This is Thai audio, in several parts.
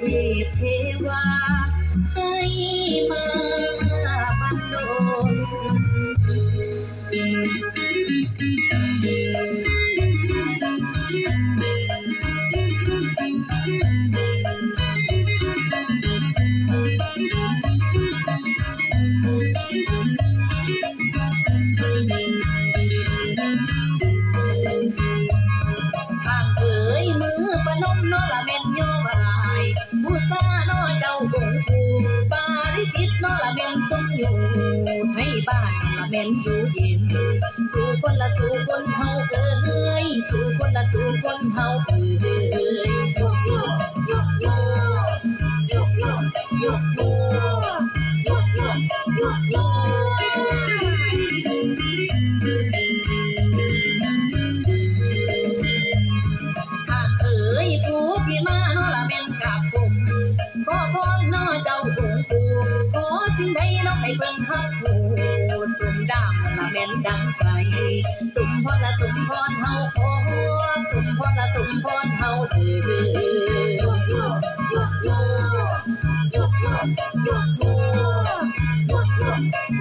พเทวาให้มา แม่นดูเย็นสู่คนละสู่คนเฮาเอ้ยสู่คนละสู่คนเฮาเ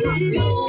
Müzik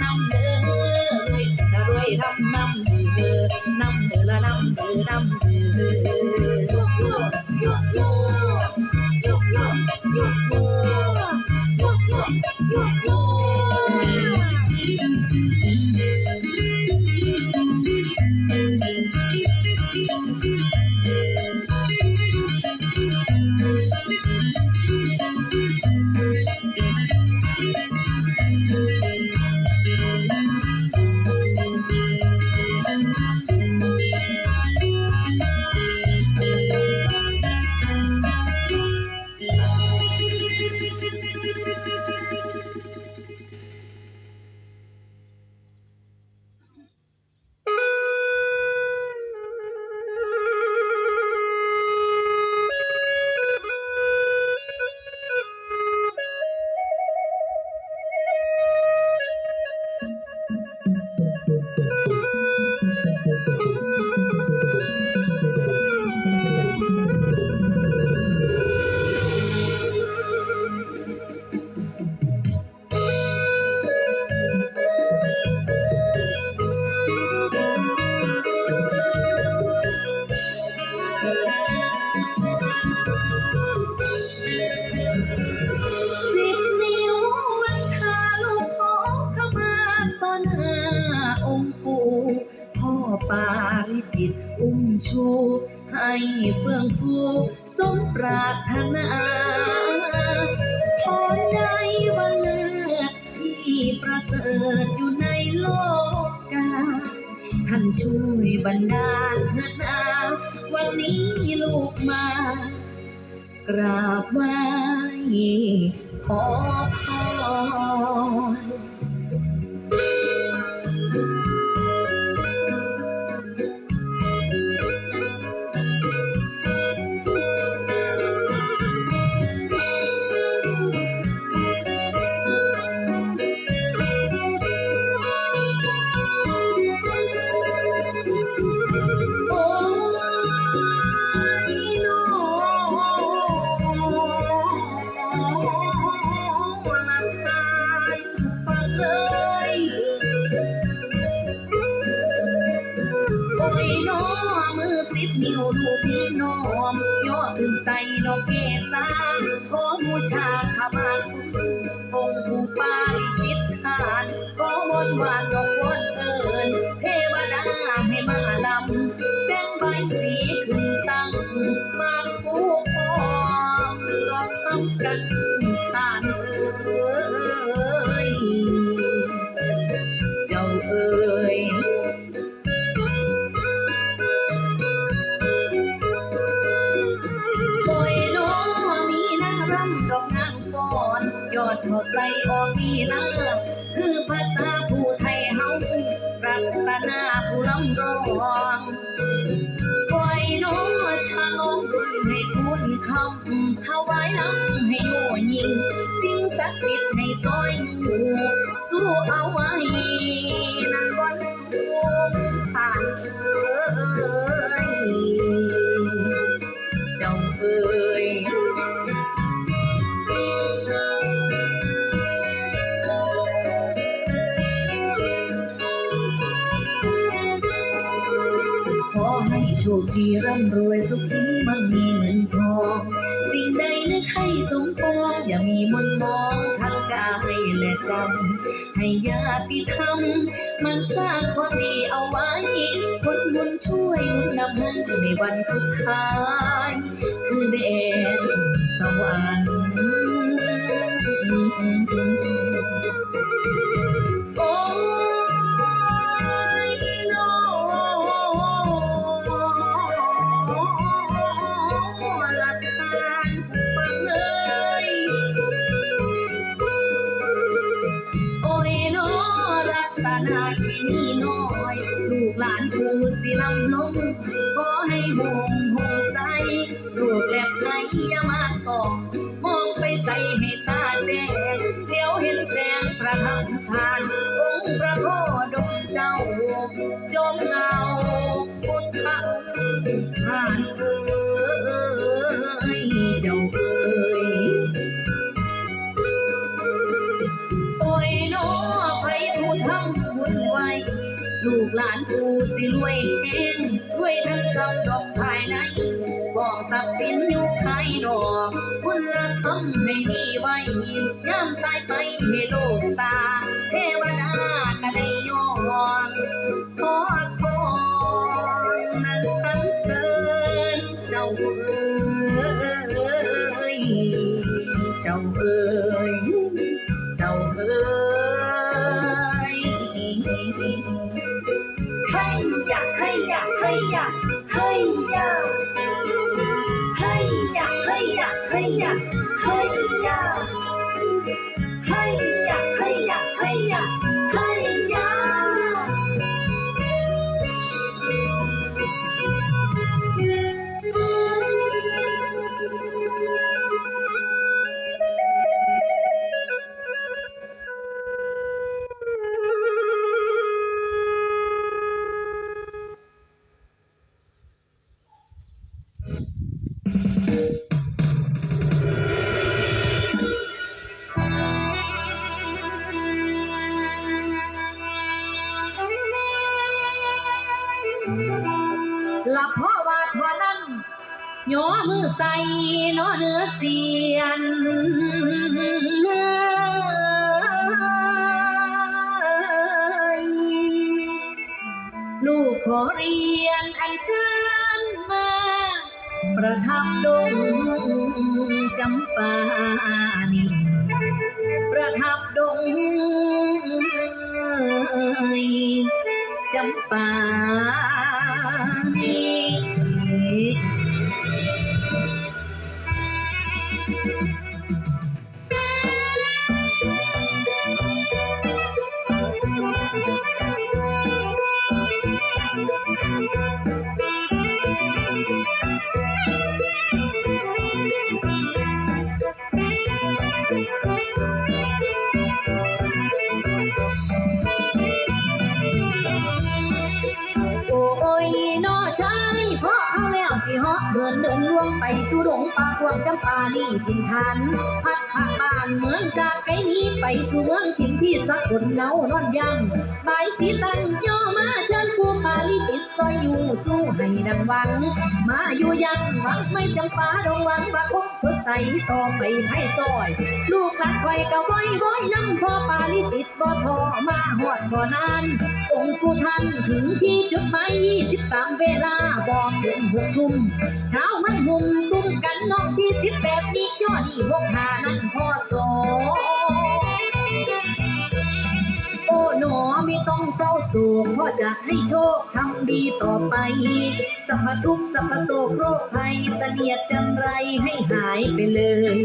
năm nữa đôi thăm năm nữa năm nữa là năm nữa năm nữa เฟื่องฟูสมปรารถนาพรใดวันเลิศที่ประเสริฐอยู่ในโลกาท่านช่วยบันดาลเถิดนาวันนี้ลูกมากราบไหว้ขอพ วานดอกวนเอิญเทวดาให้มาลำแจ้งใบสีขึ้นตั้ง มาคู่ครองหลอกทำกันทานเอ้ยเจ้าเอ้ยปอยน้อมีนางรำดอกนางฟ้อนยอดทอดใจออกดีลา คือภาษาผู้ไทยเฮารัตนาผู้ลำรองปล่อยน้อชาลงให้คุณคำถวายลำให้โยยิง สิ่งศักดิ์สิทธิ์ให้ซอยอยู่สู้เอาไว้ โชคดีร่ำรวยสุขีมั่งมีเงินทอง สิ่งใดนึกให้สมปองอย่ามีมนมองทางกายและใจให้ญาติธรรมมันสร้างความดีเอาไว้ผลบุญช่วยหนุนนำให้ในวันสุดท้าย กูสิรวยแห้งรวยทั้งกับดอกภายในบอกทรัพย์สินอยู่ภายนอกคุณธรรมให้มีไว้ย่ำตายไปให้โลกตา เทวดาก็ได้ยอมขอพรนั้นสันเกินเจ้าเอ้ยเจ้าเอ้ยเจ้าเอ๋ย 哎呀，哎。 เรียนอันเชิญมา ประทับดงจำปานีประทับดงจำปานี เพราะเอาแล้วสิเหาะเดินเดินล่วงไปสู่ดงป่ากวางจำปานี่ทินทันพัดผ่านบ้านเหมือนจากไกลนี้ไปสู่เมืองชิมที่สะกดเงานอนยังใบสีตั้งย่อมาเชิญผู้ปาลิจิตซอยอยู่สู้ให้ดังหวัง มาอยู่ยังหวังไม่จำปาดงหวังว่าคงสดใสต่อไปให้ซอย ลูกหลานคอยก็ว้อยว้อยน้ำพ่อปาลิจิตบ่ทอมาหอดบ่นาน องค์ผู้ท่านถึงที่จุดหมาย23 เวลา บอกถึงหกทุ่มเช้ามันหุ่มตุ้มกันน้องที่18มียอดที่หกหานั้นพ่อโสโอ้หนอไม่ต้องเศร้าโศกพ่อจะให้โชคทำดีต่อไป สัพพทุกสัพพโศกโรคภัยเสนียดจันไรให้หายไปเลย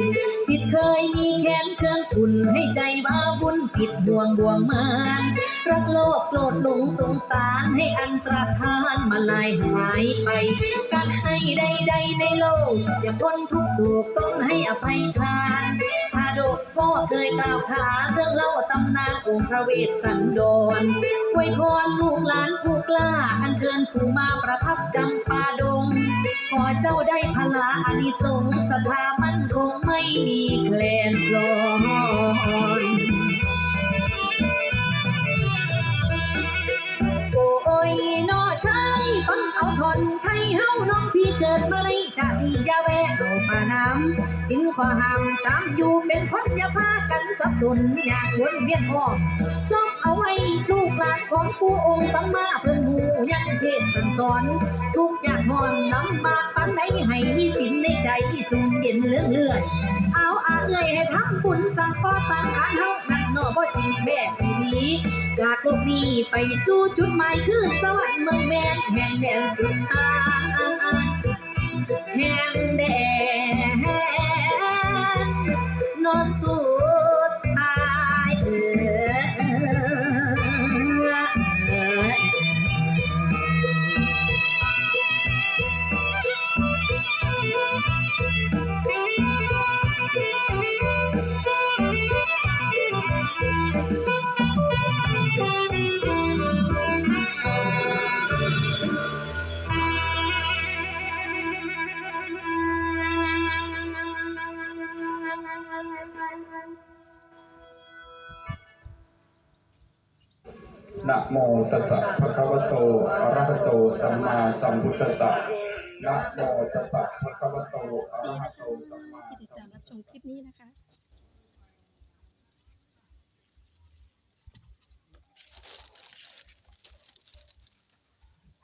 จิตเคยมีแค้นเครื่องขุนให้ใจบ้าบุญผิดบ่วงบ่วงมาน โลภโกรธหลงสงสารให้อันตรธานมาลายหายไป การให้ใดๆในโลก อย่าพ้นทุกข์โศกต้องให้อภัยทาน ชาดกก็เคยกล่าวขานเรื่องเล่าตำนานองค์พระเวสสันดรอวยพรลูกหลานผู้กล้า อัญเชิญผู้มาประทับจำปาดง ขอเจ้าได้พลาอานิสงส์ศามั่นคงไม่มีแคลนคลอน มาในชาติอยาแวะเอาปาน้ำทิ้งขอห้ามตามอยู่เป็นคนอย่าพากันสับสนอยากวนเวียนอ้อมซ้อมเอาไว้ลูกหลานของผู้องค์สัมมาเพิ่นหูยังเทศสั่งสอน ทุกอย่างหอนลำบากปันใดให้มีสินในใจสูงเย็นเลื่อนเลื่อนเอาอาเอ่ยให้ทำบุญสั่งก่อสร้างทางเฮานั่นเนอบ่จริงแม่นี้จากโลกนี้ไปสู่จุดหมายคือสวรรค์เมืองแมนแห่งแดนสุดท้า ย สัมมาสัมพุทธัสสะนะโมตัสสะภะคะวะโตอะระหะโตสัมมาที่ติดตามรับชมคลิปนี้นะคะ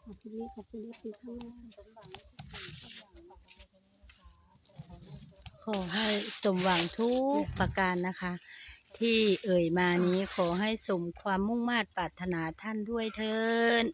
ขอบคุณนี้ขอบคุณที่ติดตามขอให้สมหวังทุกประการนะคะ ที่เอ่ยมานี้ขอให้สมความมุ่งมา่ปรารถนาท่านด้วยเถิน